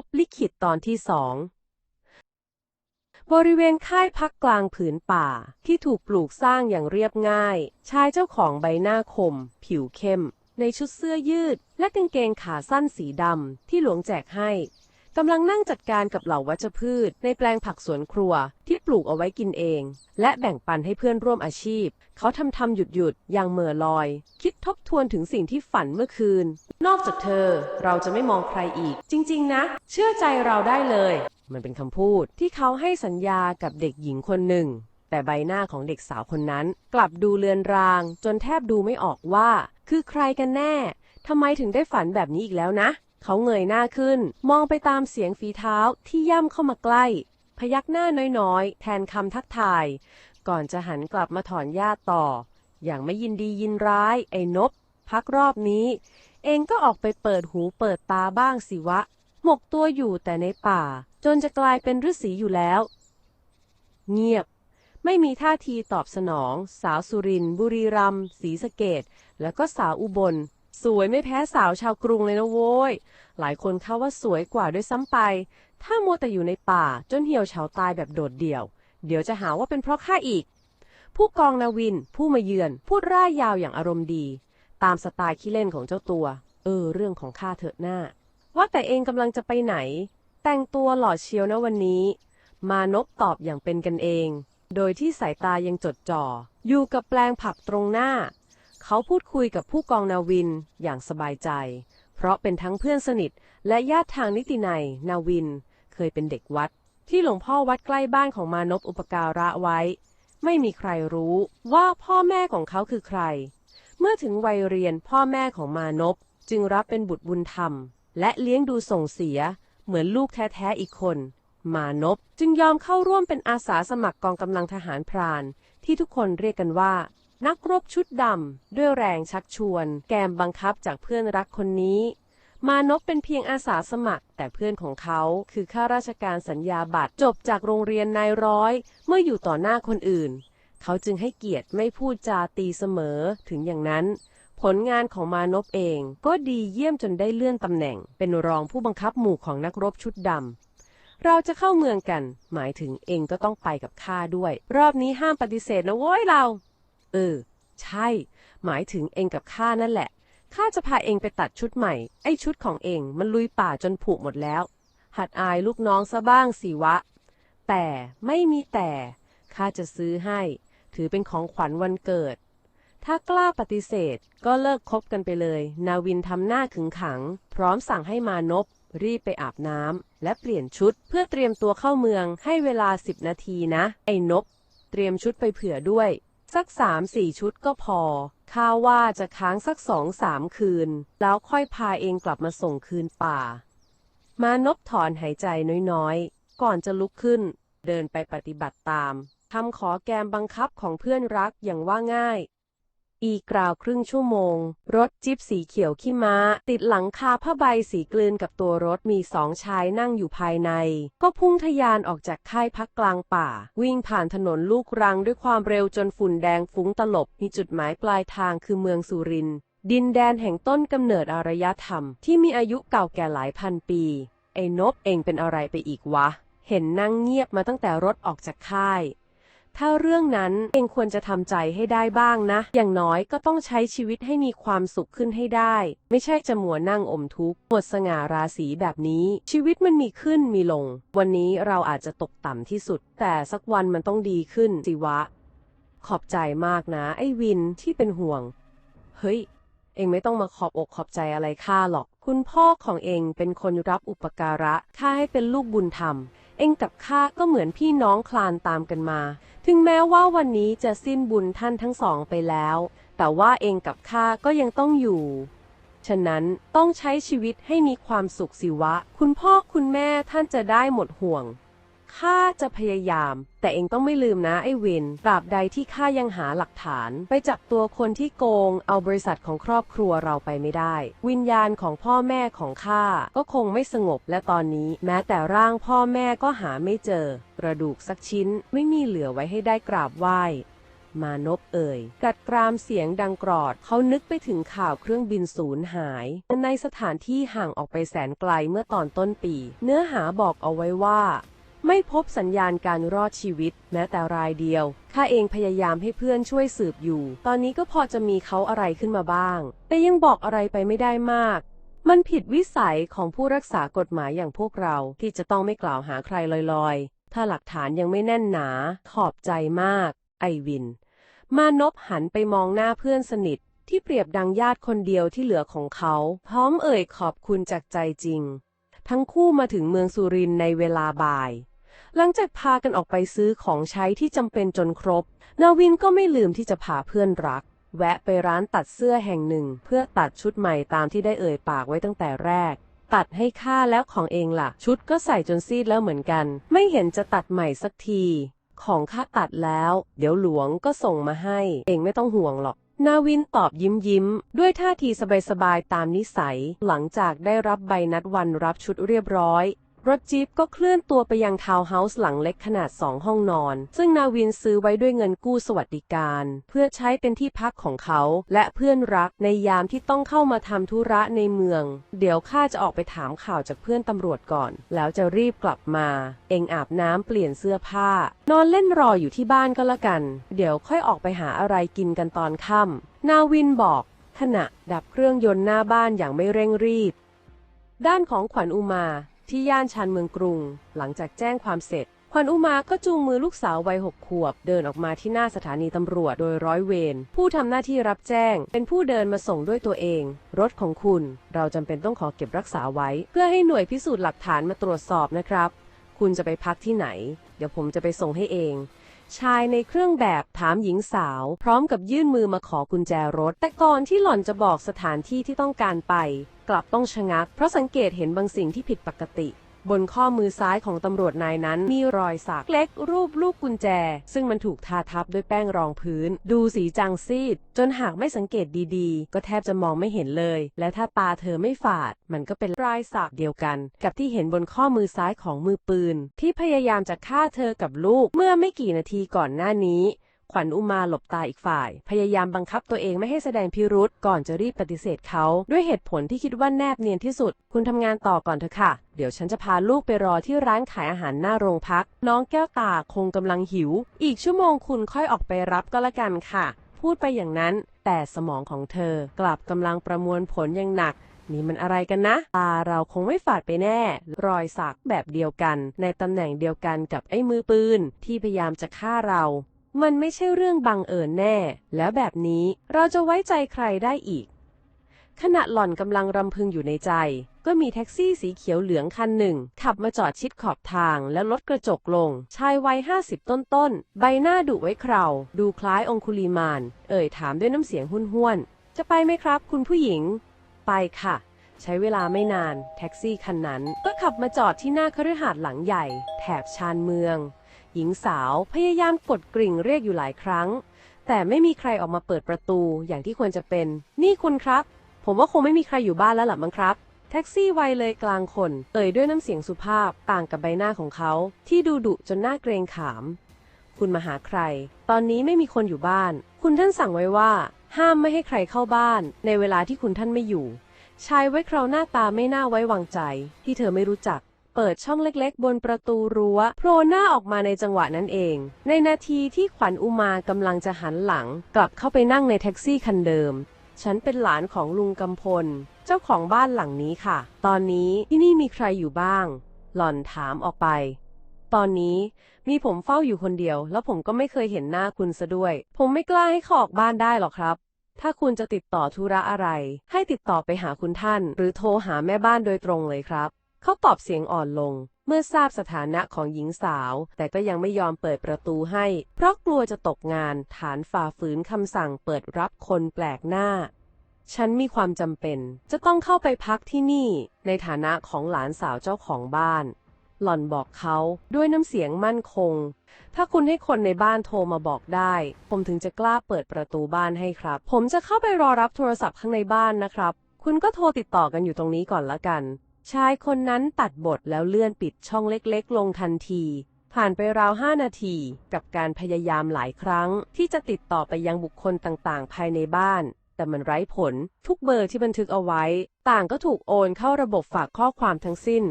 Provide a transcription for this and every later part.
บลิขิตตอนที่สองบริเวณค่ายพักกลางผืนป่าที่ถูกปลูกสร้างอย่างเรียบง่าย ชายเจ้าของใบหน้าคม ผิวเข้ม ในชุดเสื้อยืด และกางเกงขาสั้นสีดำที่หลวงแจกให้ กำลังนั่งจัดการกับเหล่าวัชพืช ในแปลงผักสวนครัวที่ปลูกเอาไว้กินเอง และแบ่งปันให้เพื่อนร่วมอาชีพ เขาทำทำหยุดหยุดอย่างเหม่อลอย คิดทบทวนถึงสิ่งที่ฝันเมื่อคืน นอกจากเธอเราจะไม่มองใครอีก จริง ๆ นะ เชื่อใจเราได้เลย มันเป็นคำพูดที่เขาให้สัญญากับเด็กหญิงคนหนึ่ง แต่ใบหน้าของเด็กสาวคนนั้น กลับดูเลือนราง จนแทบดูไม่ออกว่า คือใครกันแน่ทำไมถึงได้ฝันแบบนี้อีกแล้วนะ เขาเงยหน้าขึ้น มองไปตามเสียงฝีเท้าที่ย่ำเข้ามาใกล้ พยักหน้าน้อยๆ แทนคำทักทาย ก่อนจะหันกลับมาถอนหญ้าต่อ อย่างไม่ยินดียินร้าย ไอ้นบ พักรอบนี้ เองก็ออกไปเปิดหูเปิดตาบ้างสิวะ หมกตัวอยู่แต่ในป่า จนจะกลายเป็นฤาษีอยู่แล้ว เงียบไม่มีท่าทีตอบสนอง สาวสุรินบุรีรัมศรีสะเกดแล้วก็สาวอุบล สวยไม่แพ้สาวชาวกรุงเลยนะโว้ย หลายคนเข้าว่าสวยกว่าด้วยซ้ำไป ถ้ามัวแต่อยู่ในป่าจนเหี่ยวเฉาตายแบบโดดเดี่ยว เดี๋ยวจะหาว่าเป็นเพราะข้าอีก ผู้กองนาวิน ผู้มาเยือน พูดร่ายยาวอย่างอารมณ์ดี ตามสไตล์ขี้เล่นของเจ้าตัว เออ เรื่องของข้าเถอะหน้า ว่าแต่เองกำลังจะไปไหน แต่งตัวหล่อเชียวนะวันนี้ มานพตอบอย่างเป็นกันเอง โดยที่สายตายังจดจ่อ อยู่กับแปลงผักตรงหน้า เขาพูดคุยกับผู้กองนาวินอย่างสบายใจ เพราะเป็นทั้งเพื่อนสนิท และญาติทางนิตินัยนาวิน เคยเป็นเด็กวัด ที่หลวงพ่อวัดใกล้บ้านของมานพอุปการะไว้ ไม่มีใครรู้ว่าพ่อแม่ของเขาคือใคร เมื่อถึงวัยเรียนพ่อแม่ของมานพจึงรับเป็นบุตรบุญธรรม และเลี้ยงดูส่งเสีย เหมือนลูกแท้ๆอีกคน มานพจึงยอมเข้าร่วมเป็นอาสาสมัครกองกำลังทหารพราน ที่ทุกคนเรียกกันว่า นักรบชุดดำด้วยแรงชักชวน แกมบังคับจากเพื่อนรักคนนี้ มานพเป็นเพียงอาสาสมัคร แต่เพื่อนของเขาคือข้าราชการสัญญาบัตรจบจากโรงเรียนนายร้อย เมื่ออยู่ต่อหน้าคนอื่น เขาจึงให้เกียรติไม่พูดจาตีเสมอถึงอย่างนั้น ผลงานของมานพเองก็ดีเยี่ยมจนได้เลื่อนตำแหน่ง เป็นรองผู้บังคับหมู่ของนักรบชุดดำเราจะเข้าเมืองกัน หมายถึงเองก็ต้องไปกับข้าด้วย รอบนี้ห้ามปฏิเสธนะโว้ยเรา เออ ใช่ หมายถึงเองกับข้านั่นแหละ ข้าจะพาเองไปตัดชุดใหม่ ไอ้ชุดของเองมันลุยป่าจนผุหมดแล้ว หัดอายลูกน้องซะบ้างสิวะ แต่ไม่มีแต่ ข้าจะซื้อให้ ถือเป็นของขวัญวันเกิด ถ้ากล้าปฏิเสธก็เลิกคบกันไปเลย นาวินทำหน้าขึงขัง พร้อมสั่งให้มานพรีบไปอาบน้ำและเปลี่ยนชุดเพื่อเตรียมตัวเข้าเมืองให้เวลาสิบนาทีนะ ไอ้นบ เตรียมชุดไปเผื่อด้วย สักสามสี่ชุดก็พอ ข้าว่าจะค้างสักสองสามคืน แล้วค่อยพาเองกลับมาส่งคืนป่า มานบถอนหายใจน้อยๆ ก่อนจะลุกขึ้น เดินไปปฏิบัติตามทำขอแกมบังคับของเพื่อนรักอย่างว่าง่าย อีกราวครึ่งชั่วโมง รถจิ๊บสีเขียวขี้ม้า ติดหลังคาผ้าใบสีกลืนกับตัวรถมีสองชายนั่งอยู่ภายใน ก็พุ่งทะยานออกจากค่ายพักกลางป่า วิ่งผ่านถนนลูกรังด้วยความเร็วจนฝุ่นแดงฟุ้งตลบ มีจุดหมายปลายทางคือเมืองสุรินทร์ดินแดนแห่งต้นกำเนิดอารยธรรม ที่มีอายุเก่าแก่หลายพันปี ไอ้นบเองเป็นอะไรไปอีกวะ เห็นนั่งเงียบมาตั้งแต่รถออกจากค่าย ถ้าเรื่องนั้นเองควรจะทำใจให้ได้บ้างนะ อย่างน้อยก็ต้องใช้ชีวิตให้มีความสุขขึ้นให้ได้ ไม่ใช่จะมัวนั่งอมทุกข์หมดสง่าราศีแบบนี้ ชีวิตมันมีขึ้นมีลง วันนี้เราอาจจะตกต่ำที่สุด แต่สักวันมันต้องดีขึ้นสิวะ ขอบใจมากนะ ไอ้วินที่เป็นห่วง เฮ้ย เองไม่ต้องมาขอบอกขอบใจอะไรข้าหรอก คุณพ่อของเองเป็นคนรับอุปการะข้าให้เป็นลูกบุญธรรม เองกับข้าก็เหมือนพี่น้องคลานตามกันมา ถึงแม้ว่าวันนี้จะสิ้นบุญท่านทั้งสองไปแล้ว แต่ว่าเองกับข้าก็ยังต้องอยู่ ฉะนั้นต้องใช้ชีวิตให้มีความสุขสิวะ คุณพ่อคุณแม่ท่านจะได้หมดห่วง ข้าจะพยายาม แต่เองต้องไม่ลืมนะไอ้วินตราบใดที่ข้ายังหาหลักฐาน ไปจับตัวคนที่โกง เอาบริษัทของครอบครัวเราไปไม่ได้ วิญญาณของพ่อแม่ของข้าก็คงไม่สงบและตอนนี้ แม้แต่ร่างพ่อแม่ก็หาไม่เจอ กระดูกสักชิ้นไม่มีเหลือไว้ให้ได้กราบไหว้มานพเอ่ย กัดกรามเสียงดังกรอด เขานึกไปถึงข่าวเครื่องบินสูญหาย ในสถานที่ห่างออกไปแสนไกลเมื่อตอนต้นปี เนื้อหาบอกเอาไว้ว่า ไม่พบสัญญาณการรอดชีวิต แม้แต่รายเดียว ข้าเองพยายามให้เพื่อนช่วยสืบอยู่ ตอนนี้ก็พอจะมีเขาอะไรขึ้นมาบ้าง แต่ยังบอกอะไรไปไม่ได้มาก มันผิดวิสัยของผู้รักษากฎหมายอย่างพวกเราที่จะต้องไม่กล่าวหาใครลอยๆ ถ้าหลักฐานยังไม่แน่นหนา ขอบใจมาก ไอวิน มานพหันไปมองหน้าเพื่อนสนิท ที่เปรียบดังญาติคนเดียวที่เหลือของเขา พร้อมเอ่ยขอบคุณจากใจจริง ทั้งคู่มาถึงเมืองสุรินในเวลาบ่าย หลังจากพากันออกไปซื้อของใช้ที่จำเป็นจนครบ นาวินก็ไม่ลืมที่จะพาเพื่อนรัก แวะไปร้านตัดเสื้อแห่งหนึ่ง เพื่อตัดชุดใหม่ตามที่ได้เอ่ยปากไว้ตั้งแต่แรก ตัดให้ข้าแล้วของเองล่ะ ชุดก็ใส่จนซีดแล้วเหมือนกัน ไม่เห็นจะตัดใหม่สักที ของข้าตัดแล้ว เดี๋ยวหลวงก็ส่งมาให้ เองไม่ต้องห่วงหรอกนาวินตอบยิ้มยิ้ม ด้วยท่าทีสบายๆตามนิสัย หลังจากได้รับใบนัดวันรับชุดเรียบร้อย รถจี๊ปก็เคลื่อนตัวไปยังทาวน์เฮาส์หลังเล็กขนาดสองห้องนอน ซึ่งนาวินซื้อไว้ด้วยเงินกู้สวัสดิการ เพื่อใช้เป็นที่พักของเขา และเพื่อนรักในยามที่ต้องเข้ามาทำธุระในเมือง เดี๋ยวข้าจะออกไปถามข่าวจากเพื่อนตำรวจก่อน แล้วจะรีบกลับมา เองอาบน้ำเปลี่ยนเสื้อผ้า นอนเล่นรออยู่ที่บ้านก็แล้วกัน เดี๋ยวค่อยออกไปหาอะไรกินกันตอนค่ำนาวินบอก ขณะดับเครื่องยนต์หน้าบ้านอย่างไม่เร่งรีบ ด้านของขวัญอุมา ที่ย่านชานเมืองกรุง หลังจากแจ้งความเสร็จขวัญอุมาก็จูงมือลูกสาววัยหกขวบ เดินออกมาที่หน้าสถานีตำรวจโดยร้อยเวรผู้ทำหน้าที่รับแจ้ง เป็นผู้เดินมาส่งด้วยตัวเอง รถของคุณ เราจำเป็นต้องขอเก็บรักษาไว้ เพื่อให้หน่วยพิสูจน์หลักฐานมาตรวจสอบนะครับ คุณจะไปพักที่ไหน เดี๋ยวผมจะไปส่งให้เอง ชายในเครื่องแบบถามหญิงสาว พร้อมกับยื่นมือมาขอกุญแจรถ แต่ก่อนที่หล่อนจะบอกสถานที่ที่ต้องการไป กลับต้องชะงัก เพราะสังเกตเห็นบางสิ่งที่ผิดปกติ บนข้อมือซ้ายของตำรวจนายนั้นมีรอยสักเล็กรูปลูกกุญแจ ซึ่งมันถูกทาทับด้วยแป้งรองพื้น ดูสีจางซีด จนหากไม่สังเกตดีๆ ก็แทบจะมองไม่เห็นเลย และถ้าตาเธอไม่ฝาด มันก็เป็นรอยสักเดียวกัน กับที่เห็นบนข้อมือซ้ายของมือปืน ที่พยายามจะฆ่าเธอกับลูกเมื่อไม่กี่นาทีก่อนหน้านี้ ขวัญอุมาหลบตาอีกฝ่าย พยายามบังคับตัวเองไม่ให้แสดงพิรุษก่อนจะรีบปฏิเสธเขาด้วยเหตุผลที่คิดว่าแนบเนียนที่สุด คุณทำงานต่อก่อนเถอะค่ะ เดี๋ยวฉันจะพาลูกไปรอที่ร้านขายอาหารหน้าโรงพัก น้องแก้วตาคงกำลังหิว อีกชั่วโมงคุณค่อยออกไปรับก็แล้วกันค่ะ พูดไปอย่างนั้น แต่สมองของเธอกลับกำลังประมวลผลอย่างหนักนี่มันอะไรกันนะ ตาเราคงไม่ฝาดไปแน่ รอยสักแบบเดียวกัน ในตำแหน่งเดียวกันกับไอ้มือปืน ที่พยายามจะฆ่าเรา มันไม่ใช่เรื่องบังเอิญแน่ แล้วแบบนี้เราจะไว้ใจใครได้อีก ขณะหล่อนกำลังรำพึงอยู่ในใจ ก็มีแท็กซี่สีเขียวเหลืองคันหนึ่ง ขับมาจอดชิดขอบทางแล้วลดกระจกลง ชายวัยห้าสิบต้นๆ ใบหน้าดุไว้เคราดูคล้ายองคุลีมาน เอ่ยถามด้วยน้ำเสียงห้วนๆ จะไปไหมครับ คุณผู้หญิง ไปค่ะใช้เวลาไม่นาน แท็กซี่คันนั้น ก็ขับมาจอดที่หน้าคฤหาสน์หลังใหญ่ แถบชานเมือง หญิงสาวพยายามกดกริ่งเรียกอยู่หลายครั้ง แต่ไม่มีใครออกมาเปิดประตูอย่างที่ควรจะเป็น นี่คุณครับ ผมว่าคงไม่มีใครอยู่บ้านแล้วล่ะมั้งครับ แท็กซี่ไวเลยกลางคน เอ่ยด้วยน้ำเสียงสุภาพต่างกับใบหน้าของเขา ที่ดูดุจนหน่าเกรงขาม คุณมาหาใคร ตอนนี้ไม่มีคนอยู่บ้าน คุณท่านสั่งไว้ว่า ห้ามไม่ให้ใครเข้าบ้าน ในเวลาที่คุณท่านไม่อยู่ชายไว้คราวหน้าตาไม่น่าไว้วางใจ ที่เธอไม่รู้จัก เปิดช่องเล็กๆ บนประตูรั้วโผล่หน้าออกมาในจังหวะนั้นเอง ในนาทีที่ขวัญอุมากำลังจะหันหลัง กลับเข้าไปนั่งในแท็กซี่คันเดิม ฉันเป็นหลานของลุงกำพล เจ้าของบ้านหลังนี้ค่ะ ตอนนี้ที่นี่มีใครอยู่บ้าง หล่อนถามออกไป ตอนนี้มีผมเฝ้าอยู่คนเดียว แล้วผมก็ไม่เคยเห็นหน้าคุณซะด้วย ผมไม่กล้าให้เขาออกบ้านได้หรอกครับถ้าคุณจะติดต่อธุระอะไร ให้ติดต่อไปหาคุณท่าน หรือโทรหาแม่บ้านโดยตรงเลยครับ เขาตอบเสียงอ่อนลง เมื่อทราบสถานะของหญิงสาว แต่ก็ยังไม่ยอมเปิดประตูให้ เพราะกลัวจะตกงานฐานฝ่าฝืนคำสั่งเปิดรับคนแปลกหน้า ฉันมีความจำเป็น จะต้องเข้าไปพักที่นี่ ในฐานะของหลานสาวเจ้าของบ้าน หล่อนบอกเขาด้วยน้ำเสียงมั่นคง ถ้าคุณให้คนในบ้านโทรมาบอกได้ ผมถึงจะกล้าเปิดประตูบ้านให้ครับ ผมจะเข้าไปรอรับโทรศัพท์ข้างในบ้านนะครับ คุณก็โทรติดต่อกันอยู่ตรงนี้ก่อนละกัน ชายคนนั้นตัดบทแล้วเลื่อนปิดช่องเล็กๆ ลงทันที ผ่านไปราวห้านาที กับการพยายามหลายครั้ง ที่จะติดต่อไปยังบุคคลต่างๆ ภายในบ้าน แต่มันไร้ผล ทุกเบอร์ที่บันทึกเอาไว้ ต่างก็ถูกโอนเข้าระบบฝากข้อความทั้งสิ้น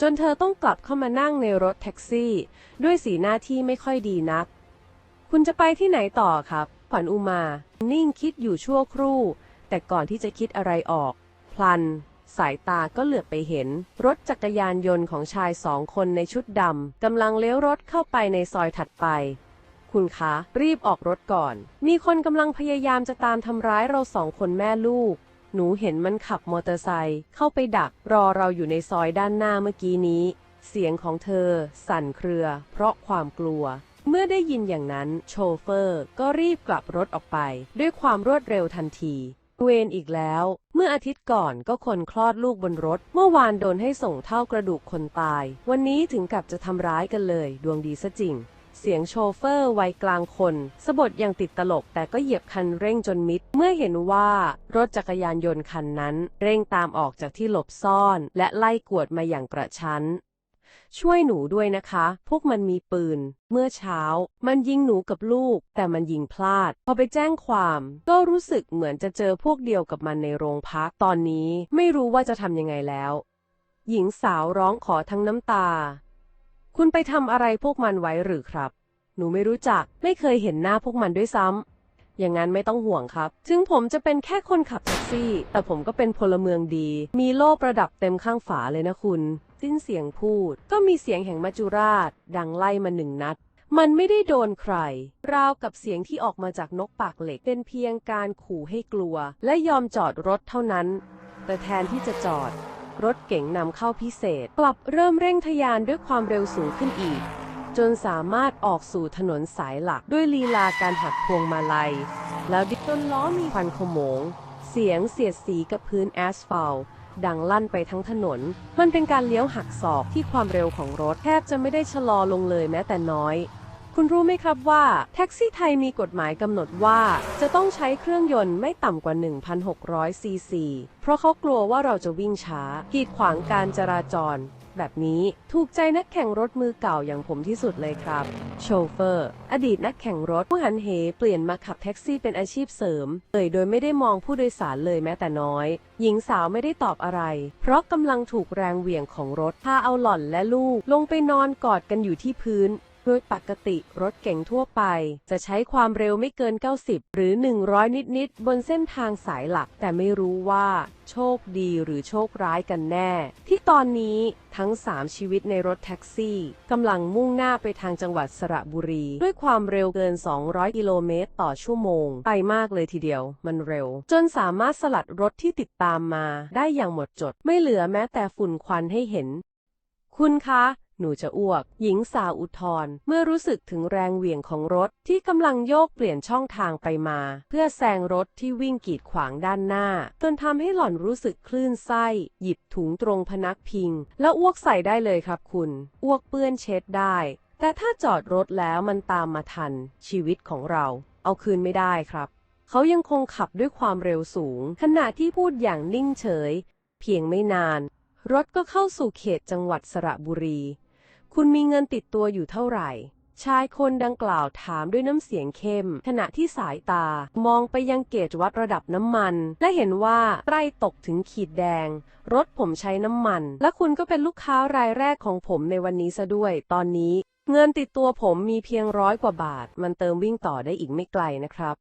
จนเธอต้องกลับเข้ามานั่งในรถแท็กซี่ ด้วยสีหน้าที่ไม่ค่อยดีนัก คุณจะไปที่ไหนต่อครับขวัญอุมา นิ่งคิดอยู่ชั่วครู่ แต่ก่อนที่จะคิดอะไรออก พลัน สายตาก็เหลือบไปเห็น รถจักรยานยนต์ของชายสองคนในชุดดำกำลังเลี้ยวรถเข้าไปในซอยถัดไป คุณคะ รีบออกรถก่อน มีคนกำลังพยายามจะตามทำร้ายเราสองคนแม่ลูก หนูเห็นมันขับมอเตอร์ไซค์เข้าไปดัก รอเราอยู่ในซอยด้านหน้าเมื่อกี้นี้ เสียงของเธอ สั่นเครือ เพราะความกลัวเมื่อได้ยินอย่างนั้น โชเฟอร์ก็รีบกลับรถออกไป ด้วยความรวดเร็วทันที เวนอีกแล้ว เมื่ออาทิตย์ก่อนก็คนคลอดลูกบนรถ เมื่อวานโดนให้ส่งเท่ากระดูกคนตาย วันนี้ถึงกับจะทำร้ายกันเลย ดวงดีซะจริง เสียงโชเฟอร์วัยกลางคนสะบดอย่างติดตลก แต่ก็เหยียบคันเร่งจนมิด เมื่อเห็นว่ารถจักรยานยนต์คันนั้น เร่งตามออกจากที่หลบซ่อน และไล่กวดมาอย่างกระชั้น ช่วยหนูด้วยนะคะ พวกมันมีปืน เมื่อเช้า มันยิงหนูกับลูก แต่มันยิงพลาด พอไปแจ้งความ ก็รู้สึกเหมือนจะเจอพวกเดียวกับมันในโรงพัก ตอนนี้ไม่รู้ว่าจะทำยังไงแล้ว หญิงสาวร้องขอทั้งน้ำตา คุณไปทำอะไรพวกมันไว้หรือครับ หนูไม่รู้จัก ไม่เคยเห็นหน้าพวกมันด้วยซ้ำอย่างนั้นไม่ต้องห่วงครับ ถึงผมจะเป็นแค่คนขับแท็กซี่ แต่ผมก็เป็นพลเมืองดี มีโล่ประดับเต็มข้างฝาเลยนะคุณ สิ้นเสียงพูด ก็มีเสียงแห่งมัจจุราช ดังไล่มาหนึ่งนัด มันไม่ได้โดนใคร ราวกับเสียงที่ออกมาจากนกปากเหล็กเป็นเพียงการขู่ให้กลัว และยอมจอดรถเท่านั้น แต่แทนที่จะจอด รถเก๋งนำเข้าพิเศษ กลับเริ่มเร่งทะยานด้วยความเร็วสูงขึ้นอีก จนสามารถออกสู่ถนนสายหลักด้วยลีลาการหักพวงมาลัย แล้วดิจนล้อมีควันขโมง เสียงเสียดสีกับพื้นแอสฟัลต์ ดังลั่นไปทั้งถนน มันเป็นการเลี้ยวหักศอกที่ความเร็วของรถแทบจะไม่ได้ชะลอลงเลยแม้แต่น้อย คุณรู้ไหมครับว่า แท็กซี่ไทยมีกฎหมายกำหนดว่า จะต้องใช้เครื่องยนต์ไม่ต่ำกว่า 1,600ซีซี เพราะเขากลัวว่าเราจะวิ่งช้า กีดขวางการจราจร แบบนี้ ถูกใจนักแข่งรถมือเก่าอย่างผมที่สุดเลยครับ โชเฟอร์ อดีตนักแข่งรถผู้หันเหเปลี่ยนมาขับแท็กซี่เป็นอาชีพเสริมเลยโดยไม่ได้มองผู้โดยสารเลยแม้แต่น้อย หญิงสาวไม่ได้ตอบอะไร เพราะกำลังถูกแรงเหวี่ยงของรถพาเอาหล่อนและลูกลงไปนอนกอดกันอยู่ที่พื้น โดยปกติรถเก๋งทั่วไป จะใช้ความเร็วไม่เกิน 90 หรือ 100 นิด ๆ บนเส้นทางสายหลัก แต่ไม่รู้ว่า โชคดีหรือโชคร้ายกันแน่ ที่ตอนนี้ทั้ง 3 ชีวิตในรถแท็กซี่กำลังมุ่งหน้าไปทางจังหวัดสระบุรี ด้วยความเร็วเกิน 200 กิโลเมตรต่อชั่วโมง ไปมากเลยทีเดียว มันเร็ว จนสามารถสลัดรถที่ติดตามมา ได้อย่างหมดจด ไม่เหลือแม้แต่ฝุ่นควันให้เห็น คุณคะ หนูจะอ้วก หญิงสาวอุทธรเมื่อรู้สึกถึงแรงเหวี่ยงของรถที่กำลังโยกเปลี่ยนช่องทางไปมา เพื่อแซงรถที่วิ่งกีดขวางด้านหน้า จนทำให้หล่อนรู้สึกคลื่นไส้ หยิบถุงตรงพนักพิง แล้วอ้วกใส่ได้เลยครับคุณ อ้วกเปื้อนเช็ดได้ แต่ถ้าจอดรถแล้วมันตามมาทัน ชีวิตของเรา เอาคืนไม่ได้ครับ เขายังคงขับด้วยความเร็วสูง ขณะที่พูดอย่างนิ่งเฉย เพียงไม่นานรถก็เข้าสู่เขตจังหวัดสระบุรี คุณมีเงินติดตัวอยู่เท่าไหร่ ชายคนดังกล่าวถามด้วยน้ำเสียงเข้ม ขณะที่สายตามองไปยังเกจวัดระดับน้ำมัน และเห็นว่าใกล้ตกถึงขีดแดง รถผมใช้น้ำมัน และคุณก็เป็นลูกค้ารายแรกของผมในวันนี้ซะด้วย ตอนนี้ เงินติดตัวผมมีเพียงร้อยกว่าบาท มันเติมวิ่งต่อได้อีกไม่ไกลนะครับ